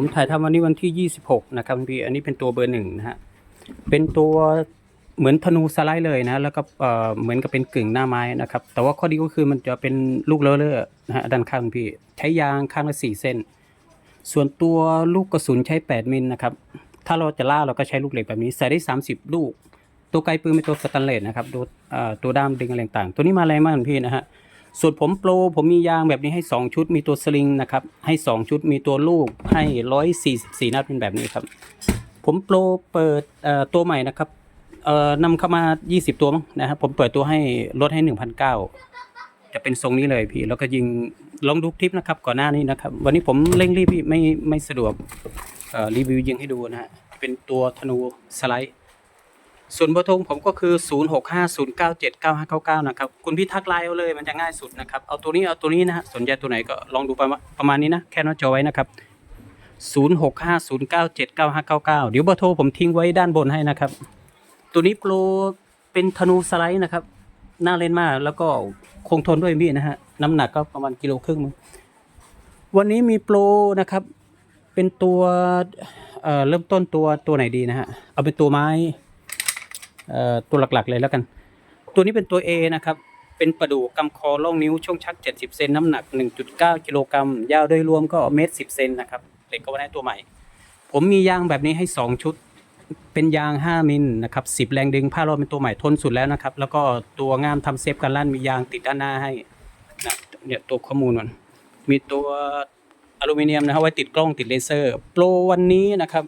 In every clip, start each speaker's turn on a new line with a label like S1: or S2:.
S1: ผมถ่ายทำวันนี้วันที่ 26 นะครับพี่อันนี้เป็นตัวเบอร์หนึ่งนะฮะเป็นตัวเหมือนธนูสไลด์เลยนะแล้วก็เหมือนกับเป็นกึ่งหน้าไม้นะครับ แต่ว่าข้อดีก็คือมันจะเป็นลูกเลอะเลอะนะฮะด้านข้างพี่ใช้ยางข้างละสี่เส้น ส่วนตัวลูกกระสุนใช้ 8 มิลนะครับ ถ้าเราจะล่าเราก็ใช้ลูกเหล็กแบบนี้ใส่ได้ 30 ลูก ตัวไกลปืนเป็นตัวสแตนเลสนะครับตัวตัวด้ามดึงอะไรต่างๆตัวนี้มาแรงมากพี่นะฮะ ส่วนผมโปรผมมียางแบบนี้ให้ 2 ชุดมีตัวสลิงนะครับ ให้ 2 ชุดมีตัวลูกให้ 144 นัดเป็นแบบนี้ครับ ผมโปรเปิดตัวใหม่นะครับนำเข้ามา 20 ตัวมั้งนะครับผมเปิดตัวให้ลดให้ 1,900 จะเป็นทรงนี้เลยพี่ แล้วก็ยิงลองดูคลิปนะครับ ก่อนหน้านี้นะครับ วันนี้ผมเร่งรีบพี่ไม่ไม่สะดวกรีวิวยิงให้ดูนะฮะเป็นตัวธนูสไลด์ ส่วนเบอร์โทรผมก็คือ 0650979599 นะครับ คุณพี่ทักไลน์เอาเลยมันจะง่ายสุดนะครับ เอาตัวนี้เอาตัวนี้นะฮะสนใจตัวไหนก็ลองดูประมาณประมาณนี้นะ แค่น้าจอไว้นะครับ 0650979599 เดี๋ยวเบอร์โทรผมทิ้งไว้ด้านบนให้นะครับ ตัวนี้โปรเป็นธนูสไลด์นะครับ น่าเล่นมากแล้วก็คงทนด้วยมีดนะฮะ น้ำหนักก็ประมาณกิโลครึ่ง วันนี้มีโปรนะครับ เป็นตัวเอ่อเริ่มต้นตัวตัวไหนดีนะฮะ เอาเป็นตัวไม้ ตัวหลักๆเลยแล้วกัน ตัวนี้เป็นตัว A นะครับ เป็นประดูกกำคอล่องนิ้วช่วงชัก 70 เซนน้ำหนัก 1.9 กิโลกรัม ยาวโดยรวมก็เมตร 10 เซนนะครับ เหล็กก็ว่าได้ตัวใหม่ ผมมียางแบบนี้ให้ 2 ชุด เป็นยาง 5 มิลนะครับ 10 แรงดึงผ้ารอดเป็นตัวใหม่ทนสุดแล้วนะครับ แล้วก็ตัวงามทำเซฟกันลั่นมียางติดด้านหน้าให้นะเนี่ยตัวข้อมูลมันมีตัวอลูมิเนียมนะครับไว้ติดกล้องติดเลเซอร์ โปรวันนี้นะครับ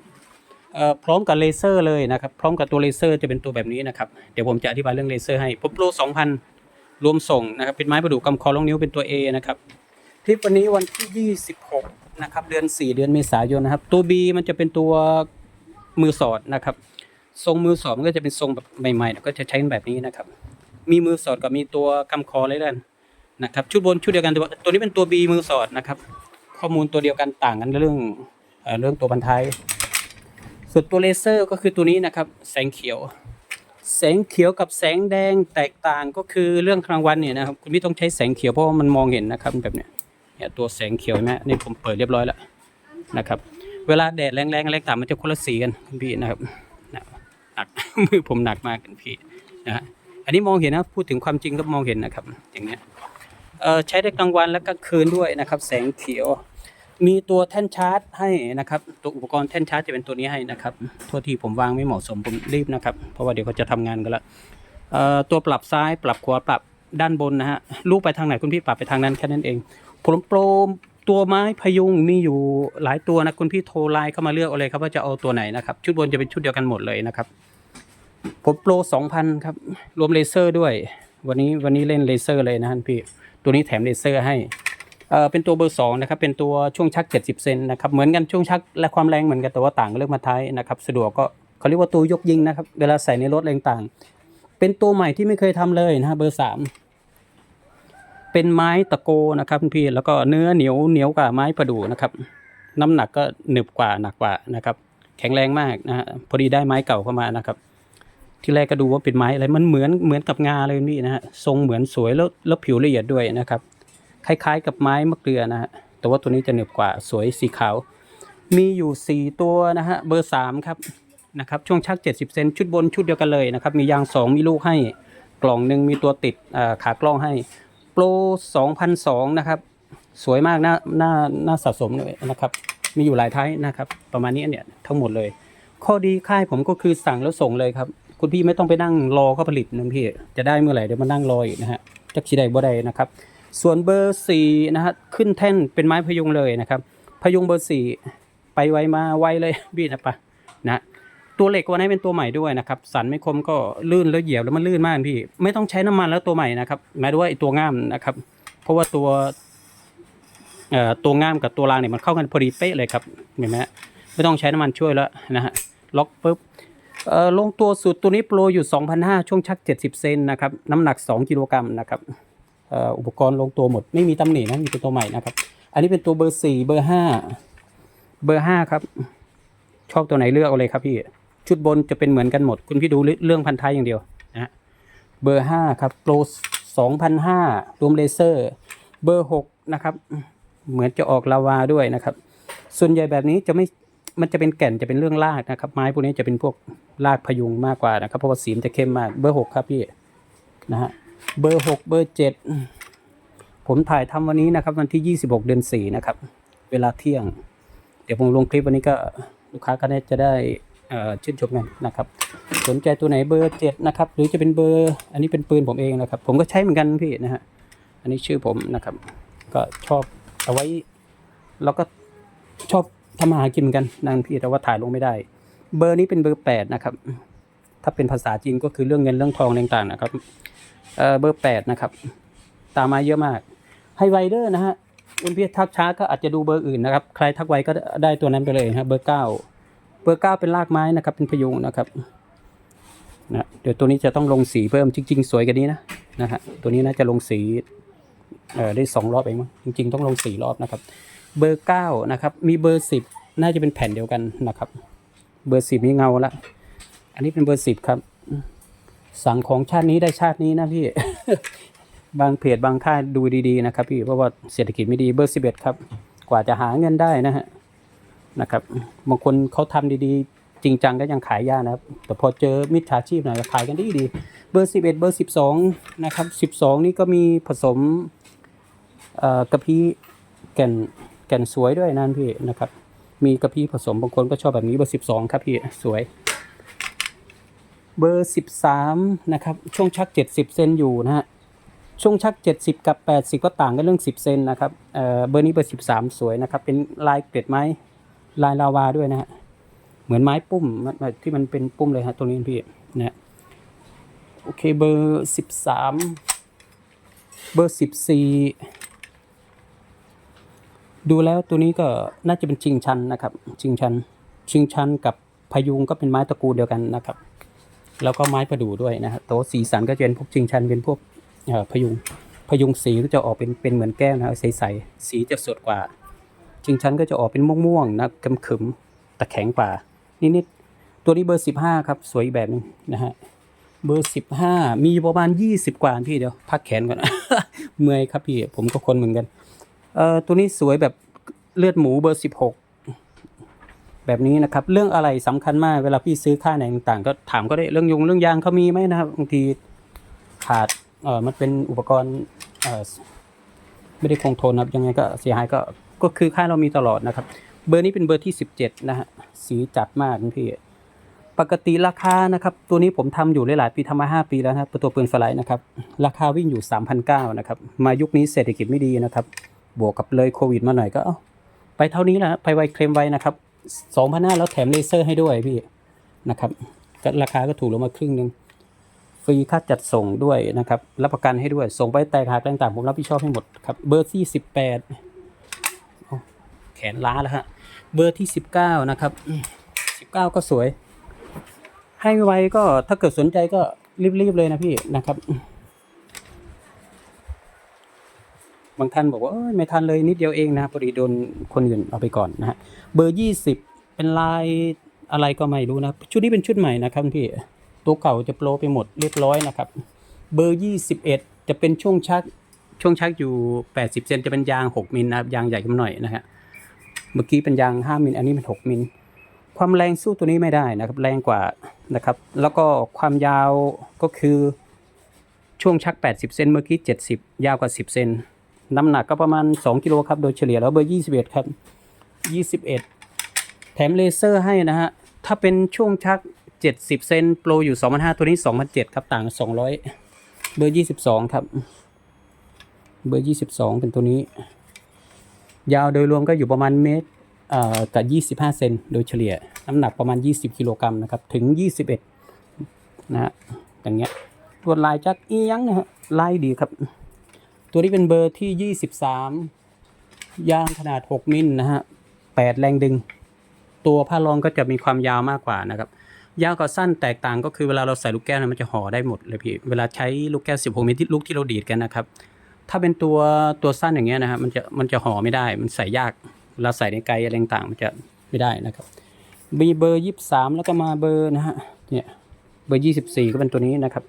S1: พร้อมกับเลเซอร์เลยนะครับพร้อมกับตัวเลเซอร์จะเป็นตัวแบบนี้นะครับเดี๋ยวผมจะอธิบายเรื่องเลเซอร์ให้ผมโปร2,000 รวมส่งนะครับเป็นไม้ประดูกกำคอลงนิ้วเป็นตัว A นะครับคลิปวันนี้วันที่ 26นะครับเดือน 4 เดือนเมษายนนะครับตัว B มันจะเป็นตัวมือสอดนะครับทรงมือสอดมันก็จะเป็นทรงแบบใหม่ๆก็จะใช้แบบนี้นะครับมีมือสอดกับมีตัวกำคอเลยกันนะครับชุดบนชุดเดียวกันตัวตัวนี้เป็นตัว B มือสอดนะครับข้อมูลตัวเดียวกันต่างกันเรื่องเรื่องตัวบรรทาย ส่วนตัวเลเซอร์ก็คือตัวนี้นะครับ แสงเขียว แสงเขียวกับแสงแดงแตกต่างก็คือเรื่องกลางวันเนี่ยนะครับคุณพี่ต้องใช้แสงเขียวเพราะว่ามันมองเห็นนะครับแบบเนี้ยเนี่ยตัวแสงเขียวเนไหมนี่ผมเปิดเรียบร้อยแล้วนะครับ เวลาแดดแรงๆอะไรต่างมันจะคนละสีกันคุณพี่นะครับหนักมือผมหนักมากคุณพี่นะฮะอันนี้มองเห็นนะพูดถึงความจริงก็มองเห็นนะครับ อย่างเงี้ยเออใช้ได้กลางวันและกลางคืนด้วยนะครับ แสงเขียว มีตัวแท่นชาร์จให้นะครับ ตัวอุปกรณ์แท่นชาร์จจะเป็นตัวนี้ให้นะครับโทษทีผมวางไม่เหมาะสมผมรีบนะครับ เพราะว่าเดี๋ยวเขาจะทำงานกันละตัวปรับซ้ายปรับขวาปรับด้านบนนะฮะลูกไปทางไหนคุณพี่ปรับไปทางนั้นแค่นั้นเองผมโปรตัวไม้พยุงมีอยู่หลายตัวนะคุณพี่โทรไลน์เข้ามาเลือกเอาเลยครับว่าจะเอาตัวไหนนะครับ ชุดบนจะเป็นชุดเดียวกันหมดเลยนะครับผมโปรสองพันครับรวมเลเซอร์ด้วย วันนี้วันนี้เล่นเลเซอร์เลยนะท่านพี่ ตัวนี้แถมเลเซอร์ให้ เออเป็นตัวเบอร์สองนะครับเป็นตัวช่วงชัก 70 เซนนะครับเหมือนกันช่วงชักและความแรงเหมือนกันแต่ว่าต่างเรื่องมาท้ายนะครับสะดวกก็เขาเรียกว่าตัวยกยิงนะครับเวลาใส่ในรถแรงต่างเป็นตัวใหม่ที่ไม่เคยทำเลยนะฮะเบอร์สามเป็นไม้ตะโกนะครับพี่แล้วก็เนื้อเหนียวเหนียวกว่าไม้ประดู่นะครับน้ำหนักก็หนึบกว่าหนักกว่านะครับแข็งแรงมากนะฮะพอดีได้ไม้เก่าเข้ามานะครับ ที่แรกก็ดูว่าเป็นไม้อะไรมันเหมือนเหมือนกับงาเลยคุณพี่นะฮะทรงเหมือนสวยแล้วแล้วผิวละเอียดด้วยนะครับ คล้ายๆ กับไม้มะเกลือนะฮะแต่ว่าตัวนี้จะเหนืบกว่าสวยสีขาว มีอยู่ 4 ตัวนะฮะเบอร์ 3 ครับนะครับช่วงชัก 70 เซนชุดบนชุดเดียวกันเลยนะครับมียาง 2 มีลูกให้กล่องหนึ่งมีตัวติดขากล้องให้โปร2,002นะครับสวยมากน่าน่าน่าสะสมเลยนะครับมีอยู่หลายท้ายนะครับ ประมาณนี้เนี่ยทั้งหมดเลย ข้อดีค่ายผมก็คือสั่งแล้วส่งเลยครับ คุณพี่ไม่ต้องไปนั่งรอเขาผลิตนะพี่จะได้เมื่อไหร่เดี๋ยวมานั่งรออีกนะฮะจักชีใดบ่ได้นะครับ ส่วนเบอร์สี่นะฮะขึ้นแท่นเป็นไม้พยุงเลยนะครับพยุงเบอร์สี่ไปไวมาไวเลยบี้นะปะนะตัวเหล็กวันนี้เป็นตัวใหม่ด้วยนะครับ สันไม่คมก็ลื่นแล้วเหยียบแล้วมันลื่นมากพี่ ไม่ต้องใช้น้ำมันแล้วตัวใหม่นะครับหมายถึงว่าตัวง่ามนะครับ เพราะว่าตัวเอ่อตัวง่ามกับตัวรางเนี่ยมันเข้ากันพอดีเป๊ะเลยครับเห็นไหมไม่ต้องใช้น้ำมันช่วยแล้วนะฮะล็อกปุ๊บเอ่อลงตัวสุดตัวนี้โปรอยู่ 2,500 ช่วงชัก 70 เซนนะครับ น้ำหนัก 2 กิโลกรัมนะครับ อุปกรณ์ลงตัวหมด ไม่มีตำหนินะมีเป็นตัวใหม่นะครับ อันนี้เป็นตัวเบอร์สี่เบอร์ห้าเบอร์ห้าครับ ชอบตัวไหนเลือกเอาเลยครับพี่ ชุดบนจะเป็นเหมือนกันหมด คุณพี่ดูเรื่องพันท้ายอย่างเดียวนะฮะเบอร์ห้าครับโปรสองพันห้ารวมเลเซอร์ เบอร์หกนะครับ เหมือนจะออกลาวาด้วยนะครับ ส่วนใหญ่แบบนี้จะไม่มันจะเป็นแก่นจะเป็นเรื่องรากนะครับไม้พวกนี้จะเป็นพวกรากพยุงมากกว่านะครับเพราะว่าสีมันจะเข้มมากเบอร์หกครับพี่นะฮะ เบอร์หกเบอร์เจ็ดผมถ่ายทำวันนี้นะครับ วันที่ยี่สิบหกเดือนสี่นะครับ เวลาเที่ยง เดี๋ยวผมลงคลิปวันนี้ก็ลูกค้าก็จะได้ชื่นชมกันนะครับ สนใจตัวไหนเบอร์เจ็ดนะครับ หรือจะเป็นเบอร์ อันนี้เป็นปืนผมเองนะครับ ผมก็ใช้เหมือนกันพี่นะฮะอันนี้ชื่อผมนะครับ ก็ชอบเอาไว้แล้วก็ชอบทำมาหากินเหมือนกันนางพี่แต่ว่าถ่ายลงไม่ได้ เบอร์นี้เป็นเบอร์แปดนะครับ ถ้าเป็นภาษาจีนก็คือเรื่องเงินเรื่องทองต่างๆนะครับ เอ่อเบอร์แปดนะครับ ตามมาเยอะมากไฮไวเดอร์นะฮะคุณพี่ทักช้าก็อาจจะดูเบอร์อื่นนะครับ ใครทักไวก็ได้ตัวนั้นไปเลยนะครับเบอร์เก้าเบอร์เก้าเป็นรากไม้นะครับ เป็นพยุงนะครับนะเดี๋ยวตัวนี้จะต้องลงสีเพิ่มจริง ๆ สวยกว่านี้นะนะฮะตัวนี้น่าจะลงสีเอ่อได้สองรอบเองมั้งจริง ๆ ต้องลงสี่รอบนะครับ เบอร์เก้านะครับมีเบอร์สิบน่าจะเป็นแผ่นเดียวกันนะครับ เบอร์สิบนี่เงาละอันนี้เป็นเบอร์สิบครับ สั่งของชาตินี้ได้ชาตินี้นะพี่ บางเพจบางค่ายดูดีๆนะครับ พี่เพราะว่าเศรษฐกิจไม่ดีเบอร์สิบเอ็ดครับ กว่าจะหาเงินได้นะฮะนะครับบางคนเขาทำดีๆ จริงจังก็ยังขายยากนะครับ แต่พอเจอมิจฉาชีพหน่อยก็ขายกันดีดีเบอร์สิบเอ็ดเบอร์สิบสองนะครับสิบสองนี่ก็มีผสมกะพีแก่นแก่นสวยด้วยนั่นพี่นะครับ มีกะพีผสมบางคนก็ชอบแบบนี้เบอร์สิบสองครับพี่สวย เบอร์สิบสามนะครับ ช่วงชักเจ็ดสิบเซนอยู่นะฮะ ช่วงชัก 70 กับ 80 ก็ต่างกันเรื่อง 10 เซนนะครับ เอ่อ เบอร์นี้เบอร์ 13 สวยนะครับ เป็นลายเกล็ดไม้ลายลาวาด้วยนะฮะ เหมือนไม้ปุ้มที่มันเป็นปุ้มเลยฮะตรงนี้พี่นะฮะโอเคเบอร์ 13 เบอร์ 14 ดูแล้วตัวนี้ก็น่าจะเป็นชิงชันนะครับ ชิงชัน ชิงชันกับพยุงก็เป็นไม้ตระกูลเดียวกันนะครับ แล้วก็ไม้ประดู่ด้วยนะฮะโต๊ะสีสันก็จะเป็นพวกชิงชันเป็นพวกพยุงพยุงสีก็จะออกเป็นเป็นเหมือนแก้วนะใสๆสีจะสดกว่า ชิงชันก็จะออกเป็นม่วงๆนะกำขึมแต่แข็งกว่า นิดๆตัวนี้เบอร์สิบห้าครับ สวยแบบหนึงนะฮะเบอร์สิบห้ามีประมาณยี่สิบกว่าพี่เดี๋ยวพักแขนก่อนเมื่อยครับพี่ผมก็คนเหมือนกันเอ่อตัวนี้สวยแบบเลือดหมูเบอร์สิบหก แบบนี้นะครับ เรื่องอะไรสำคัญมากเวลาพี่ซื้อค่าไหนต่างๆ ก็ถามก็ได้เรื่องยงเรื่องยางเขามีไหมนะครับบางทีขาดเออมันเป็นอุปกรณ์เออไม่ได้คงทนนะครับยังไงก็เสียหายก็ก็คือค่าเรามีตลอดนะครับ เบอร์นี้เป็นเบอร์ที่สิบเจ็ดนะฮะสีจัดมากพี่ปกติราคานะครับ ตัวนี้ผมทำอยู่หลายปีทำมาห้าปีแล้วนะรตัวปืนไฟไลท์นะครับ ราคาวิ่งอยู่สามพันเก้านะครับ มายุคนี้เศรษฐกิจไม่ดีนะครับ บวกกับเลยโควิดมาหน่อยก็ไปเท่านี้แหละไปไวเคลมไว้นะครับ สองพันห้าแล้วแถมเลเซอร์ให้ด้วยพี่นะครับก็ราคาก็ถูกลงมาครึ่งหนึ่งฟรีค่าจัดส่งด้วยนะครับ รับประกันให้ด้วย ส่งไปแตกหักต่างๆ ผมรับผิดชอบให้หมดครับ เบอร์ที่สิบแปดแขนล้าแล้วฮะ เบอร์ที่สิบเก้านะครับสิบเก้าก็สวย ให้ไวก็ถ้าเกิดสนใจก็รีบๆเลยนะพี่นะครับ บางท่านบอกว่าไม่ทันเลยนิดเดียวเองนะพอดีโดนคนอื่นเอาไปก่อนนะฮะเบอร์ยี่สิบเป็นลายอะไรก็ไม่รู้นะชุดนี้เป็นชุดใหม่นะครับพี่ตัวเก่าจะโปรไปหมดเรียบร้อยนะครับ เบอร์ยี่สิบเอ็ดจะเป็นช่วงชักช่วงชักอยู่แปดสิบเซนจะเป็นยางหกมิลนะครับยางใหญ่ขึ้นหน่อยนะฮะเมื่อกี้เป็นยางห้ามิลอันนี้เป็นหกมิลความแรงสู้ตัวนี้ไม่ได้นะครับแรงกว่านะครับ แล้วก็ความยาวก็คือช่วงชัก 80 เซนเมื่อกี้ 70 ยาวกว่า 10 เซน น้ำหนักก็ประมาณ 2 กิโลครับ โดยเฉลี่ยแล้วเบอร์ 21 ครับ 21 แถมเลเซอร์ให้นะฮะ ถ้าเป็นช่วงชัก 70 เซนโปรอยู่ 2,500 ตัวนี้ 2,700 ครับ ต่าง 200 เบอร์ 22 ครับ เบอร์ 22 เป็นตัวนี้ ยาวโดยรวมก็อยู่ประมาณเมตรเอ่อกับ 25 เซนโดยเฉลี่ย น้ำหนักประมาณ 20 กิโลกรัมนะครับ ถึง 21 นะฮะ อย่างเงี้ย ตัวลายจักอียังนะฮะ ลายดีครับ ตัวนี้เป็นเบอร์ที่ 23 ยางขนาด 6 มิลนะฮะ8แรงดึง ตัวผ้ารองก็จะมีความยาวมากกว่านะครับ ยาวกับสั้นแตกต่างก็คือเวลาเราใส่ลูกแก้วนี่ยมันจะห่อได้หมดเลยพี่ เวลาใช้ลูกแก้ว 16 มิลที่ลูกที่เราดีดกันนะครับ ถ้าเป็นตัวตัวสั้นอย่างเงี้ยนะฮะมันจะมันจะห่อไม่ได้ มันใส่ยากเวลาใส่ในไกลอะไรต่างๆมันจะไม่ได้นะครับ มีเบอร์ยี่สามแล้วก็มาเบอร์นะฮะ เนี่ย เบอร์ยี่สิบสี่ก็เป็นตัวนี้นะครับ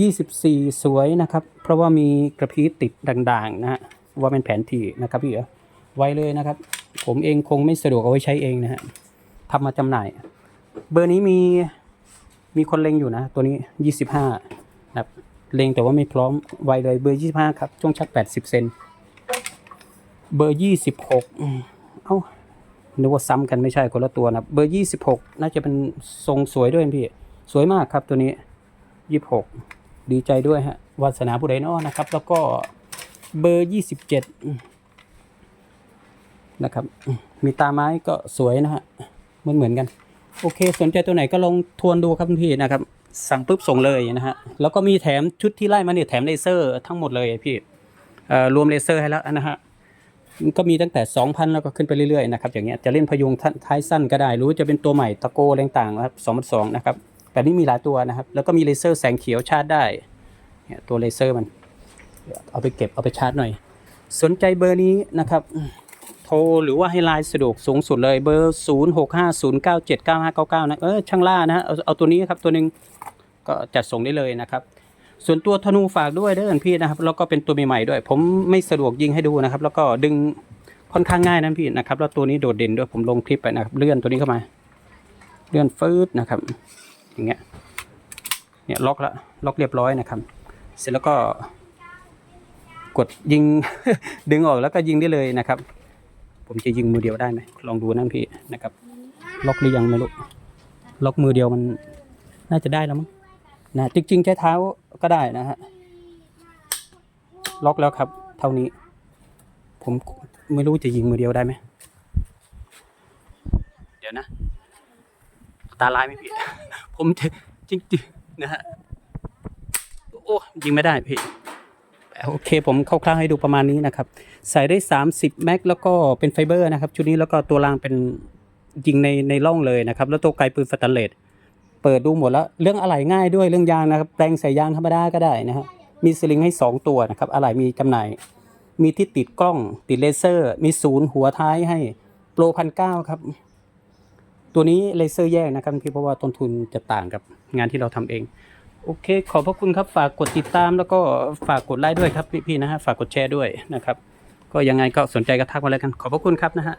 S1: ยี่สิบสี่สวยนะครับ เพราะว่ามีกระพี้ติดด่างๆนะฮะว่าเป็นแผนที่นะครับพี่เอ๋ไวเลยนะครับ ผมเองคงไม่สะดวกเอาไว้ใช้เองนะฮะทำมาจำหน่าย เบอร์นี้มีมีคนเล็งอยู่นะ ตัวนี้ยี่สิบห้านะครับเล็งแต่ว่าไม่พร้อมไวเลยเบอร์ยี่สิบห้าครับ ช่วงชักแปดสิบเซนเบอร์ยี่สิบหกเอ้านึกว่าซ้ำกันไม่ใช่คนละตัวนะเบอร์ยี่สิบหกน่าจะเป็นทรงสวยด้วยพี่ สวยมากครับตัวนี้ยี่สิบหก ดีใจด้วยฮะวาสนาผู้ใดนาะนะครับ แล้วก็เบอร์ยี่สิบเจ็ดนะครับ มีตาไม้ก็สวยนะฮะเหมือนเหมือนกัน โอเค สนใจตัวไหนก็ลองทวนดูครับพี่นะครับ สั่งปุ๊บส่งเลยนะฮะ แล้วก็มีแถมชุดที่ไล่มาเนี่ยแถมเลเซอร์ทั้งหมดเลยพี่เอ่อรวมเลเซอร์ให้แล้วนะฮะก็มีตั้งแต่ 2,000 แล้วก็ขึ้นไปเรื่อยๆนะครับอย่างเงี้ยจะเล่นพยุงท้ายสั้นก็ได้รือว่าจะเป็นตัวใหม่ตะโกอะไรต่างๆนะครับ2,200นะครับ แต่นี่มีหลายตัวนะครับ แล้วก็มีเลเซอร์แสงเขียวชาร์จได้เนี่ยตัวเลเซอร์มันเอาไปเก็บเอาไปชาร์จหน่อย สนใจเบอร์นี้นะครับ โทรหรือว่าให้ไลน์สะดวกสูงสุดเลยเบอร์ 0 6 5 0 9 7 9 5 9 9 นะเออช่างล่านะฮะเอาเอาตัวนี้ครับตัวหนึ่งก็จัดส่งได้เลยนะครับ ส่วนตัวธนูฝากด้วยเด้อพี่นะครับ แล้วก็เป็นตัวใหม่ๆด้วย ผมไม่สะดวกยิงให้ดูนะครับ แล้วก็ดึงค่อนข้างง่ายนะพี่นะครับ แล้วตัวนี้โดดเด่นด้วยผมลงคลิปไปนะครับเลื่อนตัวนี้เข้ามา เลื่อนฟืดนะครับ อย่างเงี้ยเนี่ยล็อกแล้วล็อกเรียบร้อยนะครับ เสร็จแล้วก็กดยิง ดึงออกแล้วก็ยิงได้เลยนะครับ ผมจะยิงมือเดียวได้ไหมลองดูนั่นพี่นะครับ ล็อกหรือยังไม่รู้ล็อกมือเดียวมันน่าจะได้แล้วมั้งนะจริงๆใช้เท้าก็ได้นะฮะล็อกแล้วครับ เท่านี้ ผมไม่รู้จะยิงมือเดียวได้ไหมเดี๋ยวนะ ตาลายไหมพี่ ผมจริงๆนะฮะโอ้ยิงไม่ได้พี่โอเคผมคร่าวๆให้ดูประมาณนี้นะครับ ใส่ได้ 30 แม็กแล้วก็เป็นไฟเบอร์นะครับ ชุดนี้แล้วก็ตัวรางเป็นยิงในในร่องเลยนะครับ แล้วตัวไกลปืนสแตนเลสเปิดดูหมดแล้ว เรื่องอะไหล่ง่ายด้วยเรื่องยางนะครับแปลงใส่ยางธรรมดาก็ได้นะฮะมีสลิงให้ 2 ตัวนะครับอะไหล่มีจำหน่าย มีที่ติดกล้องติดเลเซอร์ มีศูนย์หัวท้ายให้โปรพันเก้าครับ ตัวนี้เลเซอร์แยกนะครับพี่เพราะว่าต้นทุนจะต่างกับงานที่เราทำเอง โอเค ขอบพระคุณครับฝากกดติดตามแล้วก็ฝากกดไลค์ด้วยครับพี่ๆนะฮะฝากกดแชร์ด้วยนะครับ ก็ยังไงก็สนใจก็ทักมาแล้วกันขอบพระคุณครับนะฮะ